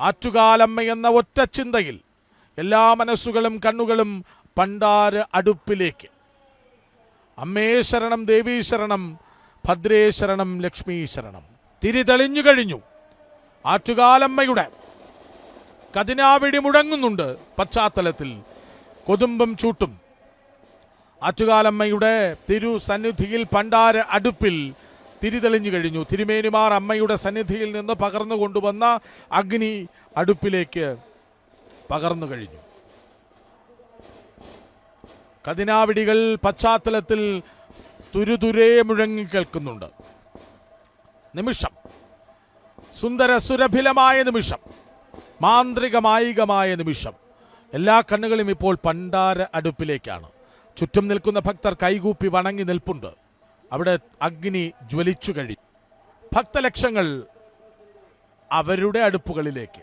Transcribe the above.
ആറ്റുകാലമ്മ എന്ന ഒറ്റ ചിന്തയിൽ എല്ലാ മനസ്സുകളും കണ്ണുകളും പണ്ടാര അടുപ്പിലേക്ക്. അമ്മേ ശരണം ദേവീ ശരണം ഭദ്രേ ശരണം ലക്ഷ്മീ ശരണം. തിരി തെളിഞ്ഞു കഴിഞ്ഞു. ആറ്റുകാലമ്മയുടെ കതിനാവിടി മുടങ്ങുന്നുണ്ട് പശ്ചാത്തലത്തിൽ. കൊതുമ്പും ചൂട്ടും. ആറ്റുകാലമ്മയുടെ തിരു സന്നിധിയിൽ പണ്ടാര അടുപ്പിൽ തിരിതെളിഞ്ഞു കഴിഞ്ഞു. തിരുമേനിമാർ അമ്മയുടെ സന്നിധിയിൽ നിന്ന് പകർന്നു കൊണ്ടുവന്ന അഗ്നി അടുപ്പിലേക്ക് പകർന്നു കഴിഞ്ഞു. കതിനാവിടികൾ പശ്ചാത്തലത്തിൽ തുരുതുരേ മുഴങ്ങി കേൾക്കുന്നുണ്ട്. നിമിഷം. സുന്ദര സുരഭിലമായ നിമിഷം. മാന്ത്രിക മായികമായ നിമിഷം. എല്ലാ കണ്ണുകളും ഇപ്പോൾ പണ്ടാര അടുപ്പിലേക്കാണ്. ചുറ്റും നിൽക്കുന്ന ഭക്തർ കൈകൂപ്പി വണങ്ങി നിൽപ്പുണ്ട്. അവിടെ അഗ്നി ജ്വലിച്ചു കഴിഞ്ഞു ഭക്തലക്ഷങ്ങൾ അവരുടെ അടുപ്പുകളിലേക്ക്.